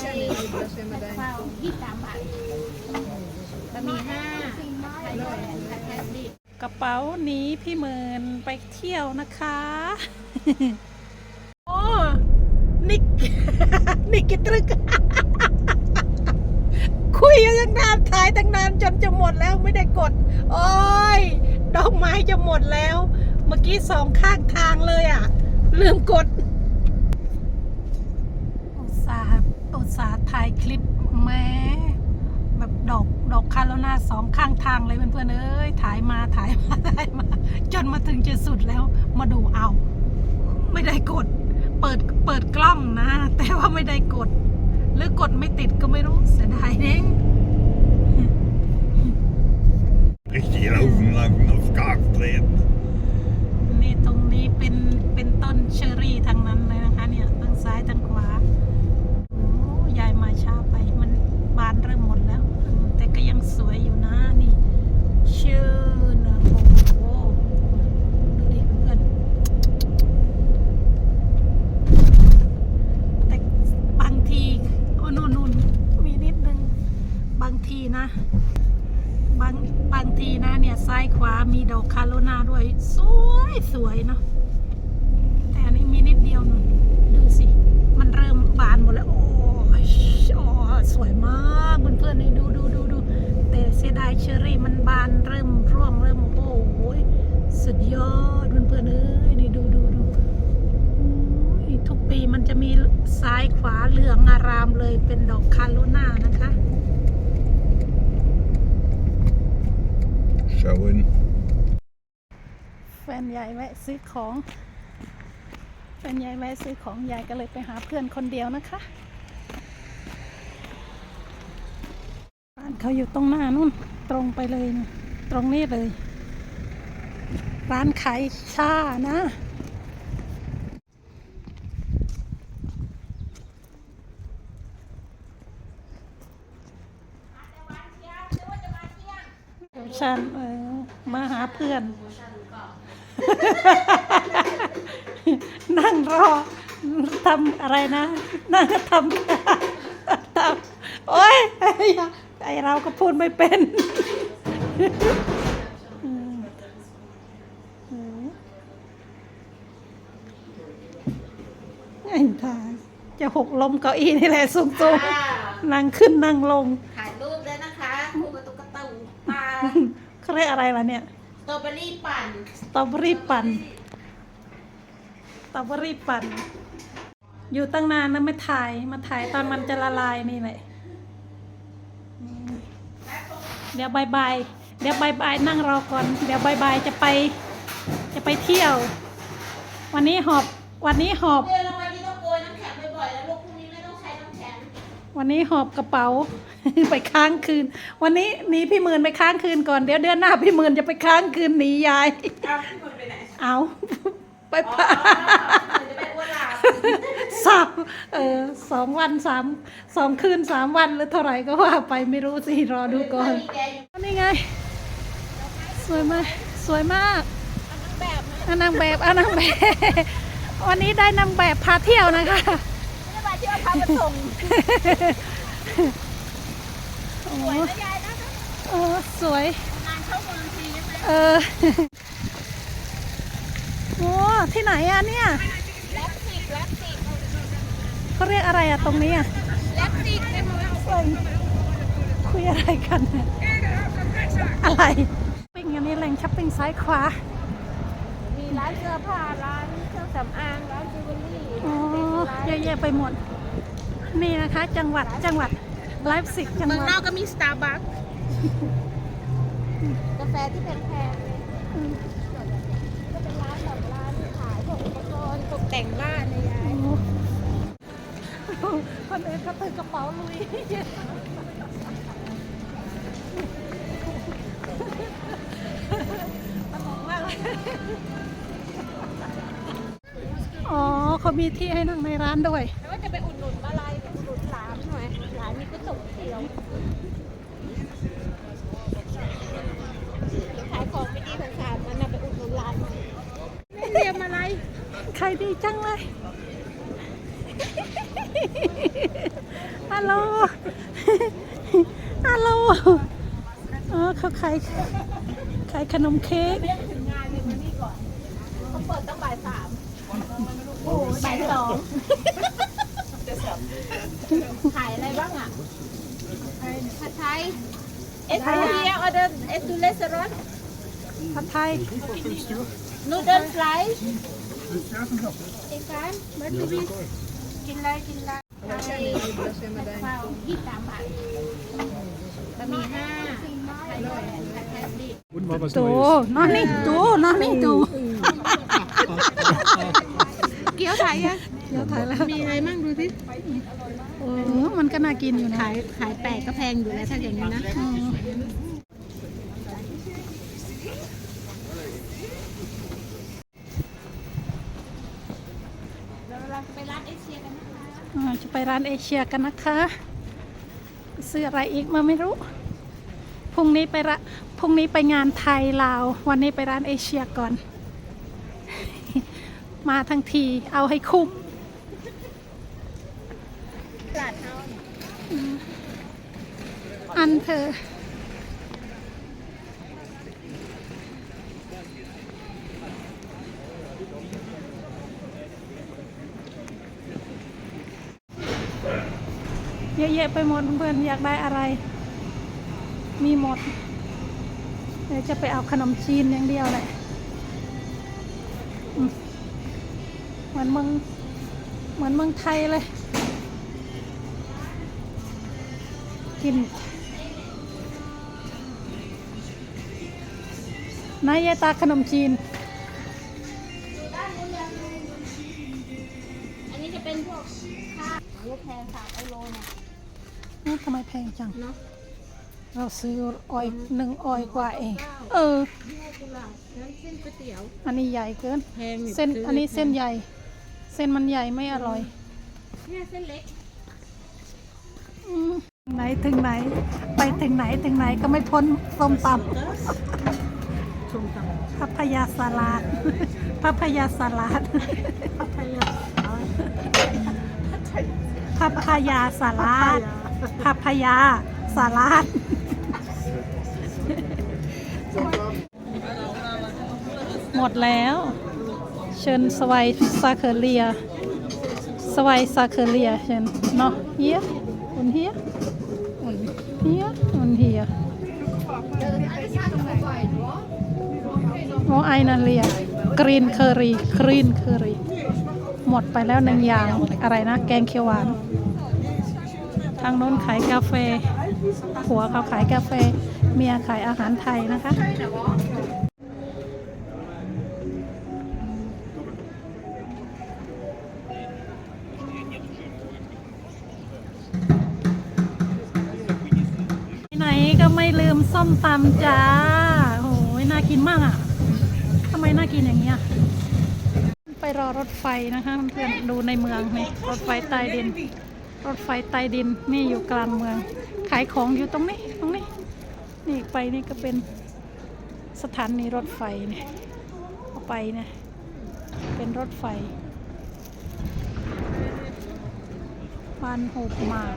ยี่สามบาทบะหมี่ห้าไข่ลอยแคสซี่กระเป๋านี้พี่เมินไปเที่ยวนะคะ โอ้ นิก นิกกิตรึก คุยกันตั้งนานถ่ายตั้งนานจนจะหมดแล้วไม่ได้กด โอ้ย ดอกไม้จะหมดแล้ว เมื่อกี้สองข้างทางเลยอะ ลืมกด อุตส่าห์ อุตสาห์ถ่ายคลิปแม้แบบดอกดอกคาโรนาสองข้างทางเลยเพื่อนๆเอ้ยถ่ายมาถ่ายมาถ่ายมา จนมาถึงจุดสุดแล้วมาดูเอา ไม่ได้กด เปิดเปิดกล้องนะ แต่ว่าไม่ได้กด หรือกดไม่ติดก็ไม่รู้เสียดายเอง Richtig raufenlaufen auf Gas treten. นี่ตรงนี้เป็นเป็นต้นเชอรี่ทางนั้นเลยนะคะ เนี่ยทั้งซ้ายทั้งขวาโอ้ยายมาช้าไปมันบานเริ่มหมดแล้วอืมแต่ก็ยังสวยอยู่นะนี่ชื่อนะโอ้โหดูดิเพื่อนแต่บางทีโอ้นู่นนู่นมีนิดนึงบางทีนะ บางบางทีนะเนี่ยซ้ายขวามีดอกคาโรนาด้วย สวย สวยเนาะแต่อันนี้มีนิดเดียวหนึ่งดูสิ มันเริ่มบานหมดแล้ว โอ้ยโอ้สวยมากเพื่อนๆนี่ดูดูดูดูแต่เสียดายเชอรี่มันบานเริ่มร่วงเริ่มโอ้โหสุดยอดเพื่อนๆเอ้ยนี่ดูดูดูทุกปีมันจะมีซ้ายขวาเหลืองอารามเลยเป็นดอกคาโรนานะคะ Schauen. แฟนยายแวะซื้อของแฟนยายแวะซื้อของยายก็เลยไปหาเพื่อนคนเดียวนะคะบ้านเขาอยู่ตรงหน้านู่นตรงไปเลยนะตรงนี้เลย ร้านขายชานะเดี๋ยวฉันเออมาหาเพื่อน นั่งรอทำอะไรนะ นั่งทำทำโอ๊ยไอ้ยะไอเราก็พูดไม่เป็นอืมอืมไอ้ทายจะหกล้มเก้าอี้นี่แหละสูงๆนั่งขึ้นนั่งลง ถ่ายรูปด้วยนะคะคู่กับตุ๊กตาปลาเขาเรียกอะไรล่ะเนี่ยส ตรอเบอรี่ปั่นสตรอเบอรี่ปั่นสตรอเบอรี่ปั่น อยู่ตั้งนานแล้วไม่ถ่าย มาถ่ายตอนมันจะละลายนี่แหละอืมเดี๋ยวบายบาย เดี๋ยวบายบายนั่งรอก่อน เดี๋ยวบายบายจะไป จะไปเที่ยว วันนี้หอบ วันนี้หอบ เดือนละวันนี้ต้องโกยน้ำแข็งบ่อยๆแล้วลูกพรุ่งนี้ไม่ต้องใช้น้ำแข็ง วันนี้หอบกระเป๋า ไปค้างคืน วันนี้หนีพี่หมื่นไปค้างคืนก่อนเดี๋ยวเดือนหน้าพี่หมื่นจะไปค้างคืนหนียาย เอาพี่หมดไปไหนเอาไปอ๋อปะจะไปอ้วนหลาบสามเออสองวันสามสองคืนสามวันหรือเท่าไหร่ก็ว่าไปไม่รู้สิรอดูก่อน มีแกอยู่นี่ไง สวยมากสวยมากแบบนะเอานางแบบเอานางแบบ วันนี้ได้นางแบบพาเที่ยวนะคะ ไม่ได้มาที่ว่าพามาส่งโอ้ สวยนะยายนะเออสวย งานเข้าเมืองทีใช่ไหมเออโอ้ที่ไหนอะเนี่ยแลปติกแลปติกเขาเรียกอะไรอะตรงนี้อะแลปติกเป็นมือเอ้ยคุยอะไรกันเนี่ยอะไรปิ้งอันนี้แหล่งช้อปปิ้งซ้ายขวา มีร้านเสื้อผ้าร้านเครื่องสำอางร้านจิวเวลรี่อ๋อเยอะแยะไปหมด นี่นะคะ จังหวัดจังหวัด ไลฟ์สิกจังหเมืองวัดนอกก็มีสตาร์บัคกาแฟที่แพงๆเลยอืมก็เป็นร้านแบบร้านขายพวกอุปกรณ์ตกแต่งบ้านนะยายโอ้โหคนอื่นเขาถือกระเป๋าลุยตลกมากเลยอ๋อเขามีที่ให้นั่งในร้านด้วย แล้วก็จะไปอุดหนุนอะไรไปอุดหนุนหลามหน่อยหลามมีก๋วยเตี๋ยวเตี๋ยวขายของไม่ดีของขาดมันนะไปอุดหนุนร้านหน่อยไม่เตรียมอะไร ใครดี จังเลยน่าฮัลโหล ฮัลโหลอ๋อเขาขายขายขนมเค้กเขาเปิดตั้งบ่ายสามโอ้ยบ่ายสองขายอะไรบ้างอะผัดไทย เอสเทียออเดอร์เอสตูเลสรอนผัดไทยนูเดิลฟลายเอ กานมาดูดิกินเลยกินเลยข้าวยี่สามบาทบะหมี่ห้าไข่ลอยผัดไทยดิบ Wouldn't mind us ตูนอนนี่ตูนอนนี่ตูเกี๊ยวไทยอะเดี๋ยวถ่ายแล้วมีอะไรมั่งดูสิโอ้มันก็น่ากินอยู่นะขายขายแปลกก็แพงอยู่แล้วถ้าอย่างนี้นะ อืม เราจะไปร้านเอเชียกันนะคะ อ่า จะไปร้านเอเชียกันนะคะ ซื้ออะไรอีกมาไม่รู้ พรุ่งนี้ไปละพรุ่งนี้ไปงานไทยลาว วันนี้ไปร้านเอเชียก่อน มาทั้งทีเอาให้คุ้มตลาดเฮาอันเธอ เยอะแยะไปหมดเพื่อนอยากได้อะไร มีหมดเดี๋ยวจะไปเอาขนมจีนอย่างเดียวแหละเหมือนเมืองเหมือนเมืองไทยเลย กินนายยายตาขนมจีนอันนี้จะเป็นพวกข้าวโอ้แพงสามไอโลเนี่ย นี่ทำไมแพงจัง เนาะเราซื้อออยหนึ่งออยกว่าเอง เออนี่กุหลาบนั้นเส้นก๋วยเตี๋ยวอันนี้ใหญ่เกิน แพงอยู่เส้นซื้ออันนี้เส้นใหญ่ เส้นมันใหญ่ไม่อร่อย เนี่ยเส้นเล็ก อืมไหนถึงไหน ไปถึงไหนถึงไหนก็ไม่พ้นส้มตชมตำำพัพยาสลัดพัพยาสลัดพัทยาพัพยาสลัด พัพยาสลัดหมดแล้ว เชิญสวัยซาเคเรีย สวัยซาเคเรียเชิญเนาะเฮียอุ่นเฮียอุ่นเฮียอุ่นเฮียโอไอนาเลียกรีนเคอรี่กรีนเคอรี่หมดไปแล้วหนึ่งอย่างอะไรนะ แกงเขียวหวาน ทางโน้นขายกาแฟ หัวเขาขายกาแฟ เมียขายอาหารไทยนะคะ ไหนก็ไม่ลืมส้มตำจ้าโอ้ยน่ากินมากอะทำไมน่ากินอย่างเงี้ยไปรอรถไฟนะคะเพื่อนดูในเมืองนี่รถไฟใต้ดิน รถไฟใต้ดินนี่อยู่กลางเมือง ขายของอยู่ตรงนี้ตรงนี้ นี่ไปนี่ก็เป็นสถานีรถไฟเนี่ยไปนะเป็นรถไฟบ้านโฮมาก